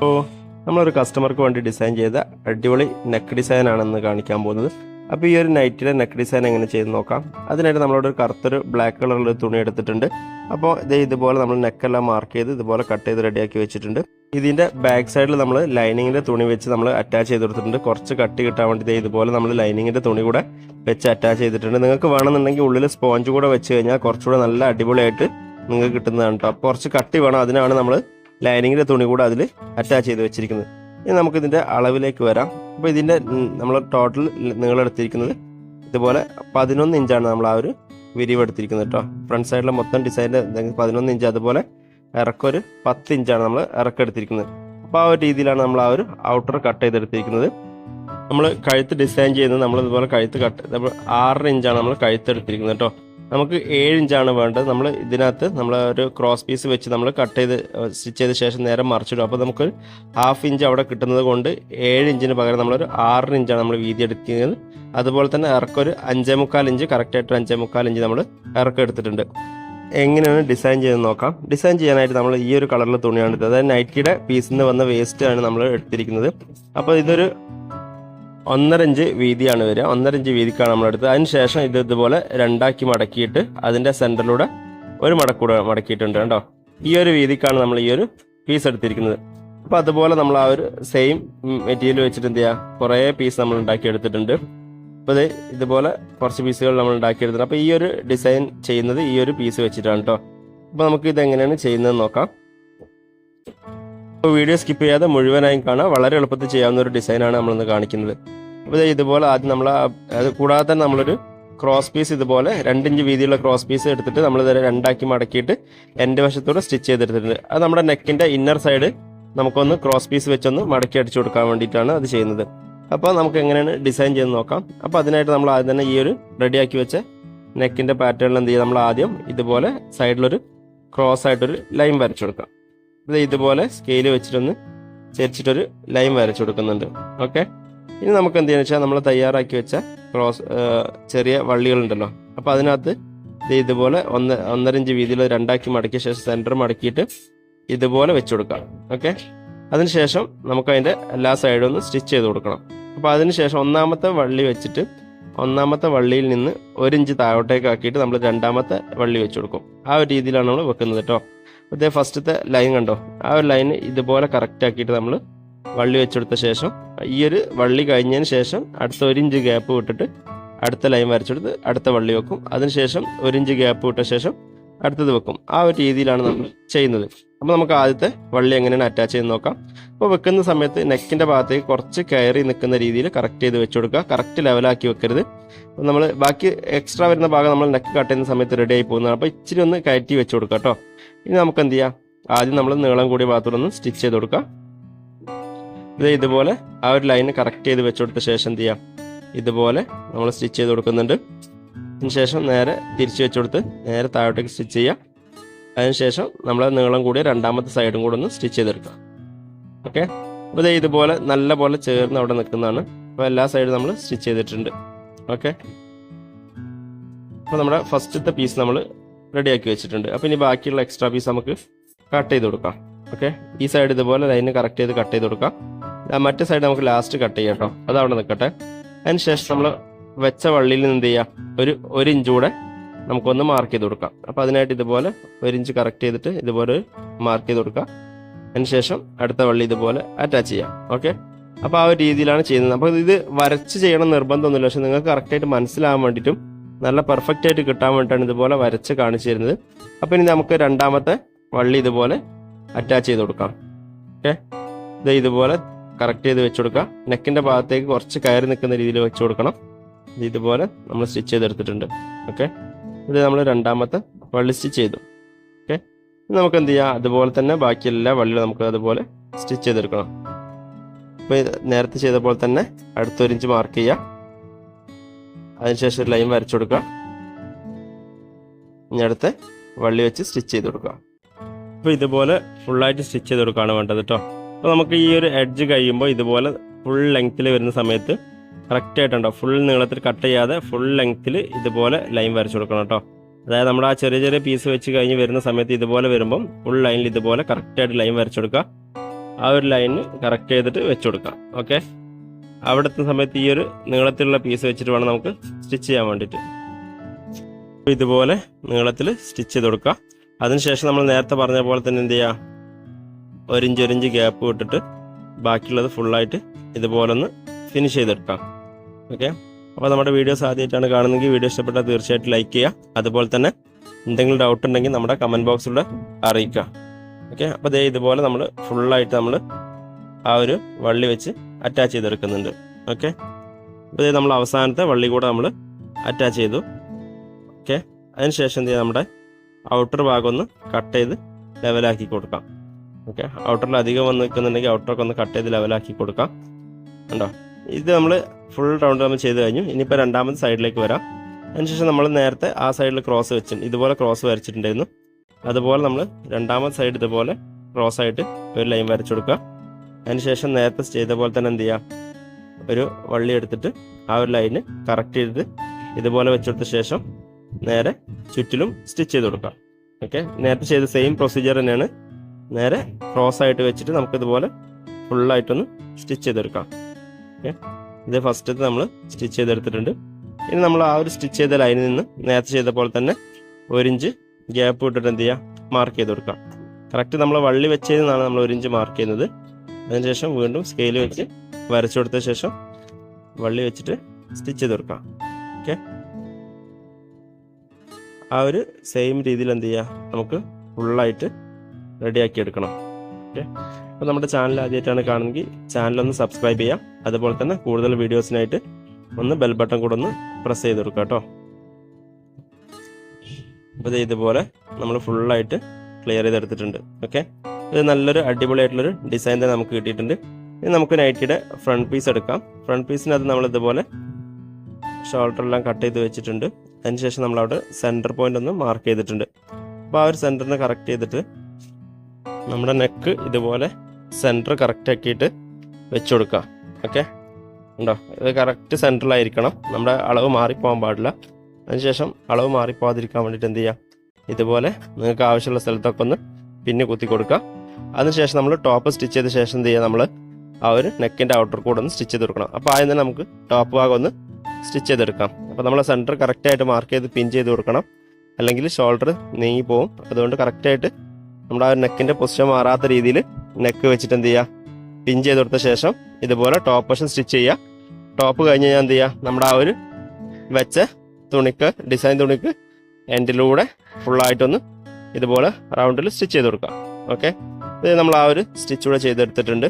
അപ്പോൾ നമ്മളൊരു കസ്റ്റമർക്ക് വേണ്ടി ഡിസൈൻ ചെയ്ത അടിപൊളി നെക്ക് ഡിസൈൻ ആണെന്ന് കാണിക്കാൻ പോകുന്നത്. അപ്പോൾ ഈ ഒരു നൈറ്റിലെ നെക്ക് ഡിസൈൻ എങ്ങനെ ചെയ്ത് നോക്കാം. അതിനായിട്ട് നമ്മളോട് ഒരു കറുത്തൊരു ബ്ലാക്ക് കളറിൽ തുണി എടുത്തിട്ടുണ്ട്. അപ്പോൾ ഇത് ഇതുപോലെ നമ്മൾ നെക്കെല്ലാം മാർക്ക് ചെയ്ത് ഇതുപോലെ കട്ട് ചെയ്ത് റെഡിയാക്കി വെച്ചിട്ടുണ്ട്. ഇതിന്റെ ബാക്ക് സൈഡിൽ നമ്മൾ ലൈനിങ്ങിന്റെ തുണി വെച്ച് നമ്മൾ അറ്റാച്ച് ചെയ്ത് കൊടുത്തിട്ടുണ്ട്. കുറച്ച് കട്ടി കിട്ടാൻ വേണ്ടി ഇതുപോലെ നമ്മൾ ലൈനിങ്ങിന്റെ തുണി കൂടെ വെച്ച് അറ്റാച്ച് ചെയ്തിട്ടുണ്ട്. നിങ്ങൾക്ക് വേണമെന്നുണ്ടെങ്കിൽ ഉള്ളിൽ സ്പോഞ്ച് കൂടെ വെച്ച് കഴിഞ്ഞാൽ കുറച്ചുകൂടെ നല്ല അടിപൊളിയായിട്ട് നിങ്ങൾക്ക് കിട്ടുന്നതാണ് കേട്ടോ അപ്പോൾ കുറച്ച് കട്ടി വേണം. അതിനാണ് നമ്മൾ ലൈനിങ്ങിന്റെ തുണി കൂടെ അതിൽ അറ്റാച്ച് ചെയ്ത് വെച്ചിരിക്കുന്നത്. ഇനി നമുക്ക് ഇതിന്റെ അളവിലേക്ക് വരാം. അപ്പോൾ ഇതിന്റെ നമ്മൾ ടോട്ടൽ നീളം എടുത്തിരിക്കുന്നത് ഇതുപോലെ പതിനൊന്ന് ഇഞ്ചാണ് നമ്മൾ ആ ഒരു വിരിവ് എടുത്തിരിക്കുന്നത് കേട്ടോ ഫ്രണ്ട് സൈഡിലെ മൊത്തം ഡിസൈന്റെ പതിനൊന്ന് ഇഞ്ച് അതുപോലെ ഇറക്കൊരു പത്ത് ഇഞ്ചാണ് നമ്മൾ ഇറക്കം എടുത്തിരിക്കുന്നത്. അപ്പോൾ ആ ഒരു രീതിയിലാണ് നമ്മൾ ആ ഒരു ഔട്ടർ കട്ട് ചെയ്തെടുത്തിരിക്കുന്നത് നമ്മൾ കഴുത്ത് ഡിസൈൻ ചെയ്യുന്നത് നമ്മൾ ഇതുപോലെ കഴുത്ത് കട്ട് ആറര ഇഞ്ചാണ് നമ്മൾ കഴുത്ത് എടുത്തിരിക്കുന്നത് കേട്ടോ നമുക്ക് ഏഴ് ഇഞ്ചാണ് വേണ്ടത്. നമ്മൾ ഇതിനകത്ത് നമ്മൾ ഒരു ക്രോസ് പീസ് വെച്ച് നമ്മൾ കട്ട് ചെയ്ത് സ്റ്റിച്ച് ചെയ്ത ശേഷം നേരെ മറിച്ചിടും. അപ്പോൾ നമുക്ക് ഹാഫ് ഇഞ്ച് അവിടെ കിട്ടുന്നത് കൊണ്ട് ഏഴ് ഇഞ്ചിന് പകരം നമ്മളൊരു ആറര ഇഞ്ചാണ് നമ്മൾ വീതി എടുക്കുന്നത് അതുപോലെ തന്നെ ഇറക്കൊരു അഞ്ചേ മുക്കാൽ ഇഞ്ച് കറക്റ്റായിട്ട് അഞ്ചേ മുക്കാൽ ഇഞ്ച് നമ്മൾ ഇറക്കം എടുത്തിട്ടുണ്ട്. എങ്ങനെയാണ് ഡിസൈൻ ചെയ്ത് നോക്കാം. ഡിസൈൻ ചെയ്യാനായിട്ട് നമ്മൾ ഈ ഒരു കളറിൽ തുണിയാണ് എടുത്തത്. അതായത് നൈറ്റിയുടെ പീസിൽ നിന്ന് വന്ന വേസ്റ്റ് ആണ് നമ്മൾ എടുത്തിരിക്കുന്നത്. അപ്പോൾ ഇതൊരു ഒന്നര ഇഞ്ച് വീതിയാണ് വരിക. ഒന്നര ഇഞ്ച് വീതിക്കാണ് നമ്മളെടുത്ത് അതിന് ശേഷം ഇത് ഇതുപോലെ രണ്ടാക്കി മടക്കിയിട്ട് അതിന്റെ സെന്ററിലൂടെ ഒരു മടക്കൂടെ മടക്കിയിട്ടുണ്ട് കേട്ടോ. ഈ ഒരു വീതിക്കാണ് നമ്മൾ ഈ ഒരു പീസ് എടുത്തിരിക്കുന്നത്. അപ്പോൾ അതുപോലെ നമ്മൾ ആ ഒരു സെയിം മെറ്റീരിയൽ വെച്ചിട്ട് എന്ത് ചെയ്യുക കുറേ പീസ് നമ്മൾ ഉണ്ടാക്കി എടുത്തിട്ടുണ്ട്. അപ്പോൾ ഇത് ഇതുപോലെ കുറച്ച് പീസുകൾ നമ്മൾ ഉണ്ടാക്കിയെടുത്തിട്ടുണ്ട് അപ്പോൾ ഈ ഒരു ഡിസൈൻ ചെയ്യുന്നത് ഈ ഒരു പീസ് വെച്ചിട്ടാണ് കേട്ടോ. അപ്പോൾ നമുക്ക് ഇത് എങ്ങനെയാണ് ചെയ്യുന്നത് നോക്കാം. അപ്പോൾ വീഡിയോ സ്കിപ്പ് ചെയ്യാതെ മുഴുവനായും കാണാം. വളരെ എളുപ്പത്തിൽ ചെയ്യാവുന്ന ഒരു ഡിസൈനാണ് നമ്മളിന്ന് കാണിക്കുന്നത്. അപ്പോൾ ഇതുപോലെ ആദ്യം നമ്മൾ അത് കൂടാതെ തന്നെ നമ്മളൊരു ക്രോസ് പീസ് ഇതുപോലെ രണ്ടിഞ്ച് വീതിയുള്ള ക്രോസ് പീസ് എടുത്തിട്ട് നമ്മൾ ഇതുവരെ രണ്ടാക്കി മടക്കിയിട്ട് എന്റെ വശത്തൂടെ സ്റ്റിച്ച് ചെയ്തെടുത്തിട്ടുണ്ട്. അത് നമ്മുടെ നെക്കിന്റെ ഇന്നർ സൈഡ് നമുക്കൊന്ന് ക്രോസ് പീസ് വെച്ചൊന്ന് മടക്കി അടിച്ചു കൊടുക്കാൻ വേണ്ടിയിട്ടാണ് അത് ചെയ്യുന്നത്. അപ്പോൾ നമുക്ക് എങ്ങനെയാണ് ഡിസൈൻ ചെയ്ത് നോക്കാം. അപ്പോൾ അതിനായിട്ട് നമ്മൾ ആദ്യം തന്നെ ഈ ഒരു റെഡിയാക്കി വെച്ച നെക്കിന്റെ പാറ്റേണിൽ എന്ത് ചെയ്യുക നമ്മൾ ആദ്യം ഇതുപോലെ സൈഡിലൊരു ക്രോസ് ആയിട്ടൊരു ലൈൻ വരച്ചു കൊടുക്കാം. ഇത് ഇതുപോലെ സ്കെയിൽ വെച്ചിട്ടൊന്ന് ചരിച്ചിട്ടൊരു ലൈൻ വരച്ചു കൊടുക്കുന്നുണ്ട്. ഓക്കെ ഇനി നമുക്ക് എന്ത് ചെയ്യാന്ന് വെച്ചാൽ നമ്മൾ തയ്യാറാക്കി വെച്ച ക്രോസ് ചെറിയ വള്ളികളുണ്ടല്ലോ. അപ്പോൾ അതിനകത്ത് ഇത് ഇതുപോലെ ഒന്ന് ഒന്നര ഇഞ്ച് വീതിയിൽ രണ്ടാക്കി മടക്കിയ ശേഷം സെന്റർ മടക്കിയിട്ട് ഇതുപോലെ വെച്ച് കൊടുക്കാം ഓക്കെ അതിനുശേഷം നമുക്ക് അതിന്റെ എല്ലാ സൈഡും ഒന്ന് സ്റ്റിച്ച് ചെയ്ത് കൊടുക്കണം. അപ്പോൾ അതിനുശേഷം ഒന്നാമത്തെ വള്ളി വെച്ചിട്ട് ഒന്നാമത്തെ വള്ളിയിൽ നിന്ന് ഒരു ഇഞ്ച് താഴോട്ടേക്ക് ആക്കിയിട്ട് നമ്മൾ രണ്ടാമത്തെ വള്ളി വെച്ച് കൊടുക്കും. ആ ഒരു രീതിയിലാണ് നമ്മൾ വെക്കുന്നത് കേട്ടോ ഇതേ ഫസ്റ്റത്തെ ലൈൻ കണ്ടോ? ആ ഒരു ലൈൻ ഇതുപോലെ കറക്റ്റ് ആക്കിയിട്ട് നമ്മൾ വള്ളി വെച്ചെടുത്ത ശേഷം ഈ ഒരു വള്ളി കഴിഞ്ഞതിന് ശേഷം അടുത്ത ഒരു ഇഞ്ച് ഗ്യാപ്പ് വിട്ടിട്ട് അടുത്ത ലൈൻ വരച്ചെടുത്ത് അടുത്ത വള്ളി വെക്കും. അതിനുശേഷം ഒരു ഇഞ്ച് ഗ്യാപ്പ് വിട്ട ശേഷം അടുത്തത് വെക്കും. ആ ഒരു രീതിയിലാണ് നമ്മൾ ചെയ്യുന്നത്. അപ്പോൾ നമുക്ക് ആദ്യത്തെ വള്ളി എങ്ങനെയാണ് അറ്റാച്ച് ചെയ്ത് നോക്കാം. അപ്പോൾ വെക്കുന്ന സമയത്ത് നെക്കിന്റെ ഭാഗത്തേക്ക് കുറച്ച് കയറി നിൽക്കുന്ന രീതിയിൽ കറക്റ്റ് ചെയ്ത് വെച്ച് കൊടുക്കുക. കറക്റ്റ് ലെവലാക്കി വെക്കരുത്. അപ്പോൾ നമ്മൾ ബാക്കി എക്സ്ട്രാ വരുന്ന ഭാഗം നമ്മൾ നെക്ക് കട്ട് ചെയ്യുന്ന സമയത്ത് റെഡി ആയി പോകുന്നതാണ്. അപ്പോൾ ഇച്ചിരി ഒന്ന് കയറ്റി വെച്ച് കൊടുക്കുക കേട്ടോ. ഇനി നമുക്ക് എന്ത് ചെയ്യാം? ആദ്യം നമ്മൾ നീളം കൂടിയ ഭാഗത്തോടൊന്ന് സ്റ്റിച്ച് ചെയ്ത് കൊടുക്കാം ഇത് ഇതുപോലെ ആ ഒരു ലൈന് കറക്റ്റ് ചെയ്ത് വെച്ച് കൊടുത്ത ശേഷം എന്ത് ചെയ്യാം? ഇതുപോലെ നമ്മൾ സ്റ്റിച്ച് ചെയ്ത് കൊടുക്കുന്നുണ്ട്. അതിനുശേഷം നേരെ തിരിച്ച് വെച്ച് കൊടുത്ത് നേരെ താഴോട്ടേക്ക് സ്റ്റിച്ച് ചെയ്യാം. അതിനുശേഷം നമ്മൾ നീളം കൂടിയ രണ്ടാമത്തെ സൈഡും കൂടെ ഒന്ന് സ്റ്റിച്ച് ചെയ്തെടുക്കാം. ഓക്കെ അപ്പോൾ ഇതേ ഇതുപോലെ നല്ല പോലെ ചേർന്ന് അവിടെ നിൽക്കുന്നതാണ്. അപ്പോൾ എല്ലാ സൈഡും നമ്മൾ സ്റ്റിച്ച് ചെയ്തിട്ടുണ്ട്. ഓക്കെ അപ്പോൾ നമ്മുടെ ഫസ്റ്റത്തെ പീസ് നമ്മൾ റെഡിയാക്കി വെച്ചിട്ടുണ്ട്. അപ്പോൾ ഇനി ബാക്കിയുള്ള എക്സ്ട്രാ പീസ് നമുക്ക് കട്ട് ചെയ്ത് കൊടുക്കാം. ഓക്കെ ഈ സൈഡ് ഇതുപോലെ ലൈന് കറക്റ്റ് ചെയ്ത് കട്ട് ചെയ്ത് കൊടുക്കാം. മറ്റേ സൈഡ് നമുക്ക് ലാസ്റ്റ് കട്ട് ചെയ്യാം കേട്ടോ അത് അവിടെ നിൽക്കട്ടെ അതിന് ശേഷം നമ്മൾ വെച്ച വള്ളിയിൽ നിന്ന് എന്ത് ചെയ്യാം? ഒരു ഒരു ഇഞ്ച് കൂടെ നമുക്കൊന്ന് മാർക്ക് ചെയ്ത് കൊടുക്കാം. അപ്പോൾ അതിനായിട്ട് ഇതുപോലെ ഒരു ഇഞ്ച് കറക്റ്റ് ചെയ്തിട്ട് ഇതുപോലെ മാർക്ക് ചെയ്ത് കൊടുക്കാം. അതിനുശേഷം അടുത്ത വള്ളി ഇതുപോലെ അറ്റാച്ച് ചെയ്യാം. ഓക്കെ അപ്പോൾ ആ ഒരു രീതിയിലാണ് ചെയ്യുന്നത്. അപ്പോൾ ഇത് വരച്ച് ചെയ്യണം നിർബന്ധമൊന്നുമില്ല. പക്ഷെ നിങ്ങൾക്ക് കറക്റ്റായിട്ട് മനസ്സിലാവാൻ വേണ്ടിയിട്ടും നല്ല പെർഫെക്റ്റ് ആയിട്ട് കിട്ടാൻ വേണ്ടിയിട്ടാണ് ഇതുപോലെ വരച്ച് കാണിച്ചു തരുന്നത്. അപ്പോൾ ഇനി നമുക്ക് രണ്ടാമത്തെ വള്ളി ഇതുപോലെ അറ്റാച്ച് ചെയ്ത് കൊടുക്കാം. ഓക്കെ ഇത് ഇതുപോലെ കറക്റ്റ് ചെയ്ത് വെച്ച് കൊടുക്കുക. നെക്കിന്റെ ഭാഗത്തേക്ക് കുറച്ച് കയറി നിൽക്കുന്ന രീതിയിൽ വെച്ച് കൊടുക്കണം. ഇത് ഇതുപോലെ നമ്മൾ സ്റ്റിച്ച് ചെയ്തെടുത്തിട്ടുണ്ട്. ഓക്കെ ഇത് നമ്മൾ രണ്ടാമത്തെ വള്ളി സ്റ്റിച്ച് ചെയ്തു. ഓക്കെ നമുക്ക് എന്ത് ചെയ്യാം? അതുപോലെ തന്നെ ബാക്കി എല്ലാ വള്ളികളും നമുക്ക് അതുപോലെ സ്റ്റിച്ച് ചെയ്തെടുക്കണം. അപ്പോൾ നേരത്തെ ചെയ്ത പോലെ തന്നെ അടുത്തൊരു ഇഞ്ച് മാർക്ക് ചെയ്യുക. അതിനുശേഷം ലൈൻ വരച്ചു കൊടുക്കുക. ഇനി അടുത്ത വള്ളി വെച്ച് സ്റ്റിച്ച് ചെയ്ത് കൊടുക്കുക. അപ്പോൾ ഇതുപോലെ ഫുള്ളായിട്ട് സ്റ്റിച്ച് ചെയ്ത് കൊടുക്കുകയാണ് വേണ്ടത് കേട്ടോ. അപ്പോൾ നമുക്ക് ഈ ഒരു എഡ്ജ് കഴിയുമ്പോൾ ഇതുപോലെ ഫുൾ ലെങ്ത്തിൽ വരുന്ന സമയത്ത് കറക്റ്റ് ആയിട്ടുണ്ടോ. ഫുൾ നീളത്തിൽ കട്ട് ചെയ്യാതെ ഫുൾ ലെങ്ത്തിൽ ഇതുപോലെ ലൈൻ വരച്ചു കൊടുക്കണം കേട്ടോ അതായത് നമ്മൾ ആ ചെറിയ ചെറിയ പീസ് വെച്ച് കഴിഞ്ഞ് വരുന്ന സമയത്ത് ഇതുപോലെ വരുമ്പം ഫുൾ ലൈനിൽ ഇതുപോലെ കറക്റ്റായിട്ട് ലൈൻ വരച്ചു കൊടുക്കുക. ആ ഒരു ലൈനിന് കറക്റ്റ് ചെയ്തിട്ട് വെച്ച് കൊടുക്കുക. ഓക്കെ അവിടുത്തെ സമയത്ത് ഈ ഒരു നീളത്തിലുള്ള പീസ് വെച്ചിട്ട് വേണം നമുക്ക് സ്റ്റിച്ച് ചെയ്യാൻ വേണ്ടിയിട്ട്. ഇതുപോലെ നീളത്തിൽ സ്റ്റിച്ച് ചെയ്ത് കൊടുക്കുക. അതിനുശേഷം നമ്മൾ നേരത്തെ പറഞ്ഞ പോലെ തന്നെ എന്ത് ചെയ്യുക? ഒരിഞ്ച് ഒരിഞ്ച് ഗ്യാപ്പ് വിട്ടിട്ട് ബാക്കിയുള്ളത് ഫുള്ളായിട്ട് ഇതുപോലെ ഒന്ന് ഫിനിഷ് ചെയ്തെടുക്കാം. ഓക്കെ അപ്പോൾ നമ്മുടെ വീഡിയോസ് ആദ്യമായിട്ടാണ് കാണുന്നതെങ്കിൽ വീഡിയോ ഇഷ്ടപ്പെട്ടാൽ തീർച്ചയായിട്ടും ലൈക്ക് ചെയ്യുക. അതുപോലെ തന്നെ എന്തെങ്കിലും ഡൗട്ട് ഉണ്ടെങ്കിൽ നമ്മുടെ കമന്റ് ബോക്സിലൂടെ അറിയിക്കുക. ഓക്കെ അപ്പോൾ ദേ ഇതുപോലെ നമ്മൾ ഫുള്ളായിട്ട് നമ്മൾ ആ ഒരു വള്ളി വെച്ച് അറ്റാച്ച് ചെയ്തെടുക്കുന്നുണ്ട്. ഓക്കെ അപ്പോൾ ഇതേ നമ്മൾ അവസാനത്തെ വള്ളി കൂടെ നമ്മൾ അറ്റാച്ച് ചെയ്തു. ഓക്കെ അതിനുശേഷം എന്ത് ചെയ്യുക നമ്മുടെ ഔട്ടർ ഭാഗം ഒന്ന് കട്ട് ചെയ്ത് ലെവലാക്കി കൊടുക്കാം. ഓക്കെ ഔട്ടറിൽ അധികം വന്ന് നിൽക്കുന്നുണ്ടെങ്കിൽ ഔട്ടറൊക്കെ ഒന്ന് കട്ട് ചെയ്ത് ലെവലാക്കി കൊടുക്കാം. കണ്ടോ? ഇത് നമ്മൾ ഫുൾ റൗണ്ട് നമ്മൾ ചെയ്ത് കഴിഞ്ഞു. ഇനിയിപ്പോൾ രണ്ടാമത് സൈഡിലേക്ക് വരാം. അതിനുശേഷം നമ്മൾ നേരത്തെ ആ സൈഡിൽ ക്രോസ് വെച്ചിട്ടുണ്ട് ഇതുപോലെ ക്രോസ് വരച്ചിട്ടുണ്ടായിരുന്നു. അതുപോലെ നമ്മൾ രണ്ടാമത്തെ സൈഡ് ഇതുപോലെ ക്രോസ് ആയിട്ട് ഒരു ലൈൻ വരച്ചു കൊടുക്കുക. അതിനുശേഷം നേരത്തെ ചെയ്ത പോലെ തന്നെ എന്ത് ചെയ്യാം? ഒരു വള്ളി എടുത്തിട്ട് ആ ഒരു ലൈന് കറക്റ്റ് ചെയ്ത് ഇതുപോലെ വെച്ചെടുത്ത ശേഷം നേരെ ചുറ്റിലും സ്റ്റിച്ച് ചെയ്ത് കൊടുക്കുക. ഓക്കെ നേരത്തെ ചെയ്ത സെയിം പ്രൊസീജിയർ തന്നെയാണ് നേരെ ക്രോസ് ആയിട്ട് വെച്ചിട്ട് നമുക്ക് ഇതുപോലെ ഫുള്ളായിട്ടൊന്ന് സ്റ്റിച്ച് ചെയ്തെടുക്കാം. ഓക്കെ ഇത് ഫസ്റ്റത്തെ നമ്മൾ സ്റ്റിച്ച് ചെയ്തെടുത്തിട്ടുണ്ട്. ഇനി നമ്മൾ ആ ഒരു സ്റ്റിച്ച് ചെയ്ത ലൈനിൽ നിന്ന് നേരത്തെ ചെയ്ത പോലെ തന്നെ ഒരു ഇഞ്ച് ഗ്യാപ്പ് ഇട്ടിട്ട് എന്ത് ചെയ്യുക മാർക്ക് ചെയ്ത് കൊടുക്കാം. കറക്റ്റ് നമ്മൾ വള്ളി വെച്ചതിൽ നമ്മൾ ഒരു ഇഞ്ച് മാർക്ക് ചെയ്യുന്നത്. അതിനുശേഷം വീണ്ടും സ്കെയിൽ വെച്ച് വരച്ചു കൊടുത്ത ശേഷം വള്ളി വെച്ചിട്ട് സ്റ്റിച്ച് ചെയ്ത് കൊടുക്കാം. ഓക്കെ ആ ഒരു സെയിം രീതിയിൽ എന്ത് ചെയ്യുക നമുക്ക് ഫുള്ളായിട്ട് റെഡിയാക്കി എടുക്കണം ഓക്കെ? അപ്പോൾ നമ്മുടെ ചാനൽ ആദ്യമായിട്ടാണ് കാണുന്നെങ്കിൽ ചാനലൊന്ന് സബ്സ്ക്രൈബ് ചെയ്യാം. അതുപോലെ തന്നെ കൂടുതൽ വീഡിയോസിനായിട്ട് ഒന്ന് ബെൽ ബട്ടൺ കൂടെ ഒന്ന് പ്രസ് ചെയ്ത് കൊടുക്കുക കേട്ടോ. അപ്പോൾ ഇതുപോലെ നമ്മൾ ഫുള്ളായിട്ട് ക്ലിയർ ചെയ്തെടുത്തിട്ടുണ്ട്. ഓക്കെ? ഇത് നല്ലൊരു അടിപൊളിയായിട്ടുള്ളൊരു ഡിസൈൻ തന്നെ നമുക്ക് കിട്ടിയിട്ടുണ്ട്. ഇനി നമുക്ക് നൈറ്റിയുടെ ഫ്രണ്ട് പീസ് എടുക്കാം. ഫ്രണ്ട് പീസിനകത്ത് നമ്മൾ ഇതുപോലെ ഷോൾഡർ എല്ലാം കട്ട് ചെയ്ത് വെച്ചിട്ടുണ്ട്. അതിനുശേഷം നമ്മൾ അവിടെ സെന്റർ പോയിന്റ് ഒന്ന് മാർക്ക് ചെയ്തിട്ടുണ്ട്. അപ്പോൾ ആ ഒരു സെന്ററിന് കറക്റ്റ് ചെയ്തിട്ട് നമ്മുടെ നെക്ക് ഇതുപോലെ സെന്റർ കറക്റ്റ് ആക്കിയിട്ട് വെച്ച് കൊടുക്കുക ഓക്കെ ഉണ്ടോ? ഇത് കറക്റ്റ് സെന്ററിലായിരിക്കണം നമ്മുടെ അളവ് മാറിപ്പോകാൻ പാടില്ല. അതിനുശേഷം അളവ് മാറിപ്പോകാതിരിക്കാൻ വേണ്ടിയിട്ട് എന്ത് ചെയ്യുക ഇതുപോലെ നിങ്ങൾക്ക് ആവശ്യമുള്ള സ്ഥലത്തൊക്കെ ഒന്ന് പിന്നെ കുത്തി കൊടുക്കുക അതിനുശേഷം നമ്മൾ ടോപ്പ് സ്റ്റിച്ച് ചെയ്ത ശേഷം എന്ത് ചെയ്യുക നമ്മൾ ആ ഒരു നെക്കിന്റെ ഔട്ടർ കൂടെ ഒന്ന് സ്റ്റിച്ച് ചെയ്ത് കൊടുക്കണം. അപ്പോൾ ആദ്യം തന്നെ നമുക്ക് ടോപ്പ് ഭാഗം ഒന്ന് സ്റ്റിച്ച് ചെയ്തെടുക്കാം. അപ്പോൾ നമ്മൾ സെന്റർ കറക്റ്റായിട്ട് മാർക്ക് ചെയ്ത് പിൻ ചെയ്ത് കൊടുക്കണം. അല്ലെങ്കിൽ ഷോൾഡർ നീങ്ങി പോകും അതുകൊണ്ട് കറക്റ്റായിട്ട് നമ്മുടെ ആ നെക്കിന്റെ പൊസിഷൻ മാറാത്ത രീതിയിൽ നെക്ക് വെച്ചിട്ട് എന്ത് ചെയ്യുക പിൻ ചെയ്ത് കൊടുത്ത ശേഷം ഇതുപോലെ ടോപ്പ് വശം സ്റ്റിച്ച് ചെയ്യുക. ടോപ്പ് കഴിഞ്ഞ് ഞാൻ എന്ത് ചെയ്യുക? നമ്മുടെ ആ ഒരു വെച്ച തുണിക്ക് ഡിസൈൻ തുണിക്ക് എൻഡിലൂടെ ഫുള്ളായിട്ടൊന്ന് ഇതുപോലെ റൗണ്ടിൽ സ്റ്റിച്ച് ചെയ്ത് കൊടുക്കാം ഓക്കെ ഇത് നമ്മൾ ആ ഒരു സ്റ്റിച്ച് കൂടെ ചെയ്തെടുത്തിട്ടുണ്ട്.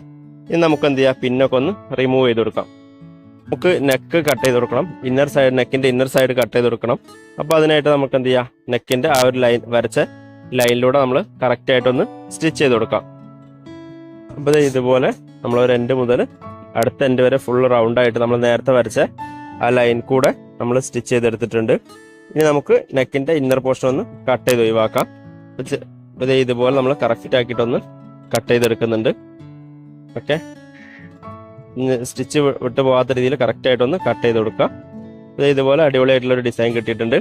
ഇനി നമുക്ക് എന്ത് ചെയ്യാം? പിന്നൊക്കെ ഒന്ന് റിമൂവ് ചെയ്ത് കൊടുക്കാം. നമുക്ക് നെക്ക് കട്ട് ചെയ്ത് കൊടുക്കണം. ഇന്നർ സൈഡ് നെക്കിന്റെ ഇന്നർ സൈഡ് കട്ട് ചെയ്ത് കൊടുക്കണം. അപ്പോൾ അതിനായിട്ട് നമുക്ക് എന്ത് ചെയ്യാം? നെക്കിന്റെ ആ ഒരു ലൈൻ വരച്ച ലൈനിലൂടെ നമ്മൾ കറക്റ്റ് ആയിട്ടൊന്ന് സ്റ്റിച്ച് ചെയ്ത് കൊടുക്കാം. അപ്പോൾ ഇതുപോലെ നമ്മൾ ഒരു എൻഡ് മുതൽ അടുത്ത എൻഡ് വരെ ഫുൾ റൗണ്ട് ആയിട്ട് നമ്മൾ നേരത്തെ വരച്ച ആ ലൈൻ കൂടെ നമ്മൾ സ്റ്റിച്ച് ചെയ്തെടുത്തിട്ടുണ്ട്. ഇനി നമുക്ക് നെക്കിന്റെ ഇന്നർ പോർഷൻ ഒന്ന് കട്ട് ചെയ്ത് ഒഴിവാക്കാം. അപ്പോൾ ഇതുപോലെ നമ്മൾ കറക്റ്റ് ആക്കിയിട്ടൊന്ന് കട്ട് ചെയ്തെടുക്കുന്നുണ്ട്. ഓക്കെ? സ്റ്റിച്ച് വിട്ടു പോകാത്ത രീതിയിൽ കറക്റ്റ് ആയിട്ടൊന്ന് കട്ട് ചെയ്ത് കൊടുക്കാം. ഇത് ഇതുപോലെ അടിപൊളിയായിട്ടുള്ള ഒരു ഡിസൈൻ കിട്ടിയിട്ടുണ്ട്.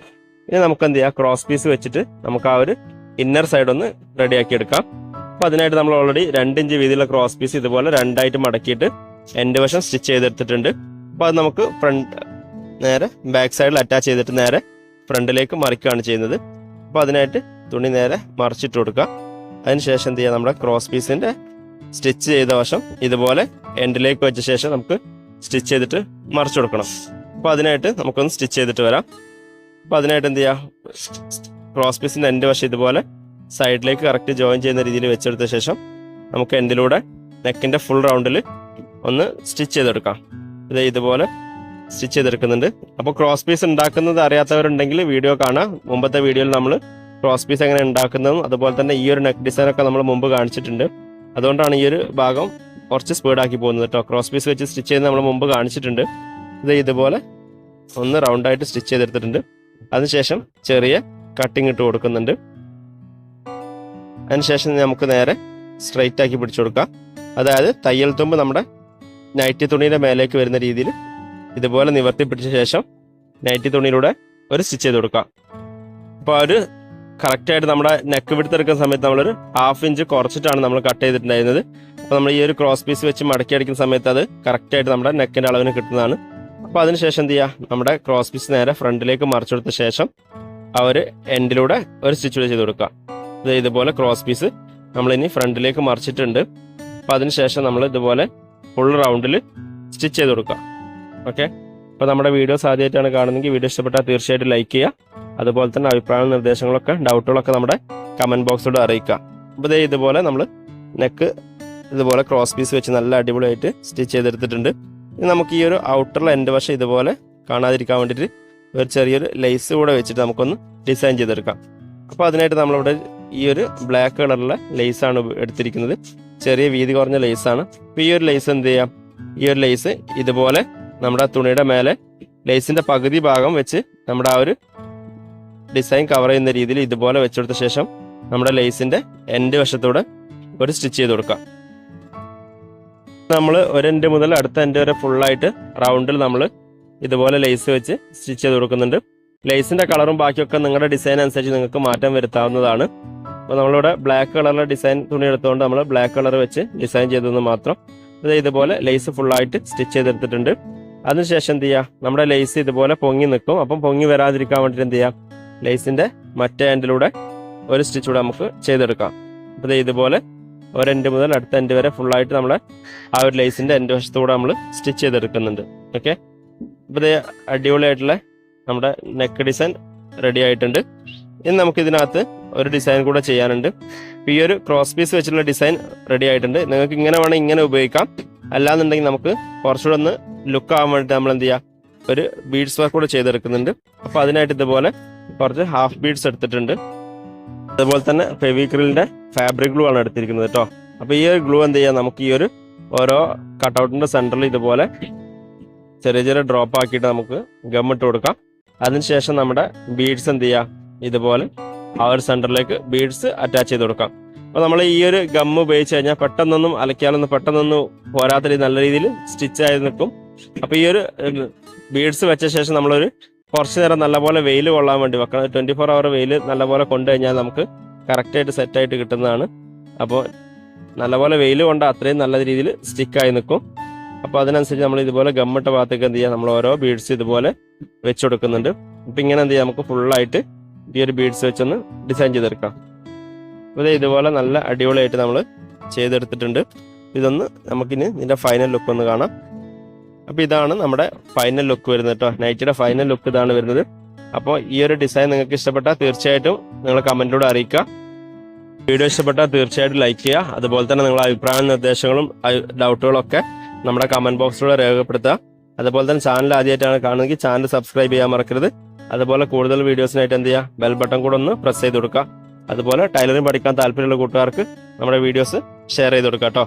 ഇനി നമുക്ക് എന്ത് ചെയ്യാം? ക്രോസ് പീസ് വെച്ചിട്ട് നമുക്ക് ആ ഒരു ഇന്നർ സൈഡ് ഒന്ന് റെഡിയാക്കി എടുക്കാം. അപ്പൊ അതിനായിട്ട് നമ്മൾ ഓൾറെഡി രണ്ട് ഇഞ്ച് വീതിയുള്ള ക്രോസ് പീസ് ഇതുപോലെ രണ്ടായിട്ട് മടക്കിയിട്ട് എന്റെ വശം സ്റ്റിച്ച് ചെയ്തെടുത്തിട്ടുണ്ട്. അപ്പോൾ അത് നമുക്ക് ഫ്രണ്ട് നേരെ ബാക്ക് സൈഡിൽ അറ്റാച്ച് ചെയ്തിട്ട് നേരെ ഫ്രണ്ടിലേക്ക് മറിക്കുകയാണ് ചെയ്യുന്നത്. അപ്പോൾ അതിനായിട്ട് തുണി നേരെ മറിച്ചിട്ട് കൊടുക്കാം അതിനുശേഷം എന്ത് ചെയ്യുക നമ്മുടെ ക്രോസ് പീസിന്റെ സ്റ്റിച്ച് ചെയ്ത വശം ഇതുപോലെ എൻഡിലേക്ക് വെച്ച ശേഷം നമുക്ക് സ്റ്റിച്ച് ചെയ്തിട്ട് മറിച്ചു കൊടുക്കണം. അപ്പോൾ അതിനായിട്ട് നമുക്കൊന്ന് സ്റ്റിച്ച് ചെയ്തിട്ട് വരാം. അപ്പോൾ അതിനായിട്ട് എന്ത് ചെയ്യുക ക്രോസ് പീസിന്റെ എൻഡ് വശം ഇതുപോലെ സൈഡിലേക്ക് കറക്റ്റ് ജോയിൻ ചെയ്യുന്ന രീതിയിൽ വെച്ചെടുത്ത ശേഷം നമുക്ക് എൻഡിലൂടെ നെക്കിന്റെ ഫുൾ റൗണ്ടിൽ ഒന്ന് സ്റ്റിച്ച് ചെയ്തെടുക്കാം. ഇത് ഇതുപോലെ സ്റ്റിച്ച് ചെയ്തെടുക്കുന്നുണ്ട്. അപ്പോൾ ക്രോസ് പീസ് ഉണ്ടാക്കുന്നത് അറിയാത്തവരുണ്ടെങ്കിൽ വീഡിയോ കാണാം. മുമ്പത്തെ വീഡിയോയിൽ നമ്മൾ ക്രോസ് പീസ് എങ്ങനെ ഉണ്ടാക്കുന്നതും അതുപോലെ തന്നെ ഈ ഒരു നെക്ക് ഡിസൈനൊക്കെ നമ്മൾ മുമ്പ് കാണിച്ചിട്ടുണ്ട്. അതുകൊണ്ടാണ് ഈ ഒരു ഭാഗം കുറച്ച് സ്പീഡാക്കി പോകുന്നത് കേട്ടോ. ക്രോസ് പീസ് വെച്ച് സ്റ്റിച്ച് ചെയ്യുന്നത് നമ്മൾ മുമ്പ് കാണിച്ചിട്ടുണ്ട്. ഇത് ഇതുപോലെ ഒന്ന് റൗണ്ടായിട്ട് സ്റ്റിച്ച് ചെയ്തെടുത്തിട്ടുണ്ട്. അതിനുശേഷം ചെറിയ കട്ടിങ് ഇട്ട് കൊടുക്കുന്നുണ്ട്. അതിനുശേഷം നമുക്ക് നേരെ സ്ട്രൈറ്റ് ആക്കി പിടിച്ചു കൊടുക്കാം. അതായത് തയ്യൽ തുമ്പ് നമ്മുടെ നൈറ്റി തുണിയുടെ മേലേക്ക് വരുന്ന രീതിയിൽ ഇതുപോലെ നിവർത്തി പിടിച്ച ശേഷം നൈറ്റി തുണിയിലൂടെ ഒരു സ്റ്റിച്ച് ചെയ്ത് കൊടുക്കാം. അപ്പോൾ ഒരു കറക്റ്റായിട്ട് നമ്മുടെ നെക്ക് വിടുത്തെടുക്കുന്ന സമയത്ത് നമ്മളൊരു ഹാഫ് ഇഞ്ച് കുറച്ചിട്ടാണ് നമ്മൾ കട്ട് ചെയ്തിട്ടുണ്ടായിരുന്നത്. അപ്പോൾ നമ്മൾ ഈ ഒരു ക്രോസ് പീസ് വെച്ച് മടക്കി അടിക്കുന്ന സമയത്ത് അത് കറക്റ്റായിട്ട് നമ്മുടെ നെക്കിന്റെ അളവിന് കിട്ടുന്നതാണ്. അപ്പോൾ അതിനുശേഷം എന്ത് ചെയ്യുക നമ്മുടെ ക്രോസ് പീസ് നേരെ ഫ്രണ്ടിലേക്ക് മറിച്ചെടുത്ത ശേഷം ആ ഒരു എൻഡിലൂടെ ഒരു സ്റ്റിച്ച് ചെയ്ത് കൊടുക്കുക. ഇത് ഇതുപോലെ ക്രോസ് പീസ് നമ്മളിനി ഫ്രണ്ടിലേക്ക് മറിച്ചിട്ടുണ്ട്. അപ്പോൾ അതിനുശേഷം നമ്മൾ ഇതുപോലെ ഫുൾ റൗണ്ടിൽ സ്റ്റിച്ച് ചെയ്ത് കൊടുക്കുക. ഓക്കെ അപ്പോൾ നമ്മുടെ വീഡിയോസ് ആദ്യമായിട്ടാണ് കാണുന്നതെങ്കിൽ വീഡിയോ ഇഷ്ടപ്പെട്ടാൽ തീർച്ചയായിട്ടും ലൈക്ക് ചെയ്യുക. അതുപോലെ തന്നെ അഭിപ്രായ നിർദ്ദേശങ്ങളൊക്കെ ഡൗട്ടുകളൊക്കെ നമ്മുടെ കമന്റ് ബോക്സിലൂടെ അറിയിക്കുക. അപ്പോൾ ദേ ഇതുപോലെ നമ്മൾ നെക്ക് ഇതുപോലെ ക്രോസ് പീസ് വെച്ച് നല്ല അടിപൊളിയായിട്ട് സ്റ്റിച്ച് ചെയ്തെടുത്തിട്ടുണ്ട്. ഇനി നമുക്ക് ഈ ഒരു ഔട്ടറിലെ എന്റെ വശം ഇതുപോലെ കാണാതിരിക്കാൻ വേണ്ടിയിട്ട് ഒരു ചെറിയൊരു ലേസ് കൂടെ വെച്ചിട്ട് നമുക്കൊന്ന് ഡിസൈൻ ചെയ്തെടുക്കാം. അപ്പോൾ അതിനായിട്ട് നമ്മളിവിടെ ഈ ഒരു ബ്ലാക്ക് കളറിലെ ലേസാണ് എടുത്തിരിക്കുന്നത്. ചെറിയ വീതി കുറഞ്ഞ ലേസാണ് അപ്പോൾ ഈ ഒരു ലേസ് എന്ത് ചെയ്യാം? ഈ ഒരു ലേസ് ഇതുപോലെ നമ്മുടെ തുണിയുടെ മേലെ ലേസിന്റെ പകുതി ഭാഗം വെച്ച് നമ്മുടെ ആ ഒരു ഡിസൈൻ കവർ ചെയ്യുന്ന രീതിയിൽ ഇതുപോലെ വെച്ചെടുത്ത ശേഷം നമ്മുടെ ലേസിന്റെ എൻഡ് വശത്തൂടെ ഒരു സ്റ്റിച്ച് ചെയ്ത് കൊടുക്കാം. നമ്മൾ ഒരു എൻഡ് മുതൽ അടുത്ത എൻഡ് വരെ ഫുള്ളായിട്ട് റൗണ്ടിൽ നമ്മൾ ഇതുപോലെ ലേസ് വെച്ച് സ്റ്റിച്ച് ചെയ്ത് കൊടുക്കുന്നുണ്ട്. ലേസിന്റെ കളറും ബാക്കിയൊക്കെ നിങ്ങളുടെ ഡിസൈൻ അനുസരിച്ച് നിങ്ങൾക്ക് മാറ്റം വരുത്താവുന്നതാണ്. അപ്പോൾ നമ്മളിവിടെ ബ്ലാക്ക് കളറിലെ ഡിസൈൻ തുണി എടുത്തുകൊണ്ട് നമ്മൾ ബ്ലാക്ക് കളർ വെച്ച് ഡിസൈൻ ചെയ്തതെന്ന് മാത്രം. ഇത് ഇതുപോലെ ലേസ് ഫുള്ളായിട്ട് സ്റ്റിച്ച് ചെയ്തെടുത്തിട്ടുണ്ട്. അതിനുശേഷം എന്ത് ചെയ്യുക നമ്മുടെ ലേസ് ഇതുപോലെ പൊങ്ങി നിൽക്കും. അപ്പം പൊങ്ങി വരാതിരിക്കാൻ വേണ്ടിയിട്ട് എന്ത് ചെയ്യാം? ലേസിന്റെ മറ്റേ എൻഡിലൂടെ ഒരു സ്റ്റിച്ച് കൂടെ നമുക്ക് ചെയ്തെടുക്കാം. അപ്പോൾ ഇതുപോലെ ഒരു എൻഡ് മുതൽ അടുത്ത എൻഡ് വരെ ഫുള്ളായിട്ട് നമ്മളെ ആ ഒരു ലേസിന്റെ എൻഡ് വശത്തൂടെ നമ്മൾ സ്റ്റിച്ച് ചെയ്തെടുക്കുന്നുണ്ട്. ഓക്കെ ദേ അടിപൊളിയായിട്ടുള്ള നമ്മുടെ നെക്ക് ഡിസൈൻ റെഡി ആയിട്ടുണ്ട്. ഇനി നമുക്ക് ഇതിനകത്ത് ഒരു ഡിസൈൻ കൂടെ ചെയ്യാനുണ്ട്. ഈ ഒരു ക്രോസ് പീസ് വെച്ചിട്ടുള്ള ഡിസൈൻ റെഡി ആയിട്ടുണ്ട്. നിങ്ങൾക്ക് ഇങ്ങനെ വേണമെങ്കിൽ ഇങ്ങനെ ഉപയോഗിക്കാം. അല്ലാന്നുണ്ടെങ്കിൽ നമുക്ക് കുറച്ചുകൂടെ ഒന്ന് ലുക്ക് ആവാൻ വേണ്ടിയിട്ട് നമ്മൾ എന്ത് ചെയ്യാം? ഒരു ബീഡ്സ് വർക്ക് കൂടെ ചെയ്തെടുക്കുന്നുണ്ട്. അപ്പോൾ അതിനായിട്ട് ഇതുപോലെ കുറച്ച് ഹാഫ് ബീഡ്സ് എടുത്തിട്ടുണ്ട്. അതുപോലെ തന്നെ ഫെവിക്രിലിന്റെ ഫാബ്രിക് ഗ്ലൂ ആണ് എടുത്തിരിക്കുന്നത് കേട്ടോ. അപ്പോൾ ഈ ഒരു ഗ്ലൂ എന്ത് ചെയ്യാം? നമുക്ക് ഈ ഒരു ഓരോ കട്ടൗട്ടിന്റെ സെന്ററിൽ ഇതുപോലെ ചെറിയ ചെറിയ ഡ്രോപ്പ് ആക്കിയിട്ട് നമുക്ക് ഗം ഇട്ട് കൊടുക്കാം. അതിനുശേഷം നമ്മുടെ ബീഡ്സ് എന്ത് ചെയ്യാം? ഇതുപോലെ ആ ഒരു സെന്ററിലേക്ക് ബീഡ്സ് അറ്റാച്ച് ചെയ്ത് കൊടുക്കാം. അപ്പോൾ നമ്മൾ ഈ ഒരു ഗം ഉപയോഗിച്ച് കഴിഞ്ഞാൽ പെട്ടെന്നൊന്നും അലക്കിയാലൊന്നും പെട്ടെന്നൊന്നും പോരാത്ത രീതി നല്ല രീതിയിൽ സ്റ്റിച്ച് ആയി നിൽക്കും. അപ്പോൾ ഈ ഒരു ബീഡ്സ് വെച്ച ശേഷം നമ്മളൊരു കുറച്ച് നേരം നല്ലപോലെ വെയിൽ കൊള്ളാൻ വേണ്ടി വെക്കണം. ട്വന്റി ഫോർ അവർ വെയിൽ നല്ലപോലെ കൊണ്ടു കഴിഞ്ഞാൽ നമുക്ക് കറക്റ്റായിട്ട് സെറ്റായിട്ട് കിട്ടുന്നതാണ്. അപ്പോൾ നല്ലപോലെ വെയിൽ കൊണ്ട് അത്രയും നല്ല രീതിയിൽ സ്റ്റിക്കായി നിൽക്കും. അപ്പോൾ അതിനനുസരിച്ച് നമ്മൾ ഇതുപോലെ ഗമ്മട്ട ഭാഗത്തേക്ക് എന്ത് ചെയ്യാം? നമ്മൾ ഓരോ ബീഡ്സ് ഇതുപോലെ വെച്ച് കൊടുക്കുന്നുണ്ട് അപ്പം ഇങ്ങനെ എന്ത് ചെയ്യാം? നമുക്ക് ഫുള്ളായിട്ട് ഈ ഒരു ബീഡ്സ് വെച്ചൊന്ന് ഡിസൈൻ ചെയ്തെടുക്കാം. അപ്പോൾ ഇതുപോലെ നല്ല അടിപൊളിയായിട്ട് നമ്മൾ ചെയ്തെടുത്തിട്ടുണ്ട്. ഇതൊന്ന് നമുക്കിനി ഇതിന്റെ ഫൈനൽ ലുക്ക് ഒന്ന് കാണാം. അപ്പോൾ ഇതാണ് നമ്മുടെ ഫൈനൽ ലുക്ക് വരുന്നത് കേട്ടോ. നൈറ്റിയുടെ ഫൈനൽ ലുക്ക് ഇതാണ് വരുന്നത്. അപ്പോൾ ഈ ഒരു ഡിസൈൻ നിങ്ങൾക്ക് ഇഷ്ടപ്പെട്ടാൽ തീർച്ചയായിട്ടും നിങ്ങൾ കമന്റിലൂടെ അറിയിക്കുക. വീഡിയോ ഇഷ്ടപ്പെട്ടാൽ തീർച്ചയായിട്ടും ലൈക്ക് ചെയ്യുക. അതുപോലെ തന്നെ നിങ്ങളുടെ അഭിപ്രായ നിർദ്ദേശങ്ങളും ഡൗട്ടുകളൊക്കെ നമ്മുടെ കമന്റ് ബോക്സിലൂടെ രേഖപ്പെടുത്തുക. അതുപോലെ തന്നെ ചാനൽ ആദ്യമായിട്ടാണ് കാണുന്നതെങ്കിൽ ചാനൽ സബ്സ്ക്രൈബ് ചെയ്യാൻ മറക്കരുത്. അതുപോലെ കൂടുതൽ വീഡിയോസിനായിട്ട് എന്ത് ചെയ്യുക ബെൽ ബട്ടൺ കൂടെ ഒന്ന് പ്രസ് ചെയ്ത് കൊടുക്കുക. അതുപോലെ ടൈലറിംഗ് പഠിക്കാൻ താല്പര്യമുള്ള കൂട്ടുകാർക്ക് നമ്മുടെ വീഡിയോസ് ഷെയർ ചെയ്ത് കൊടുക്കുക കേട്ടോ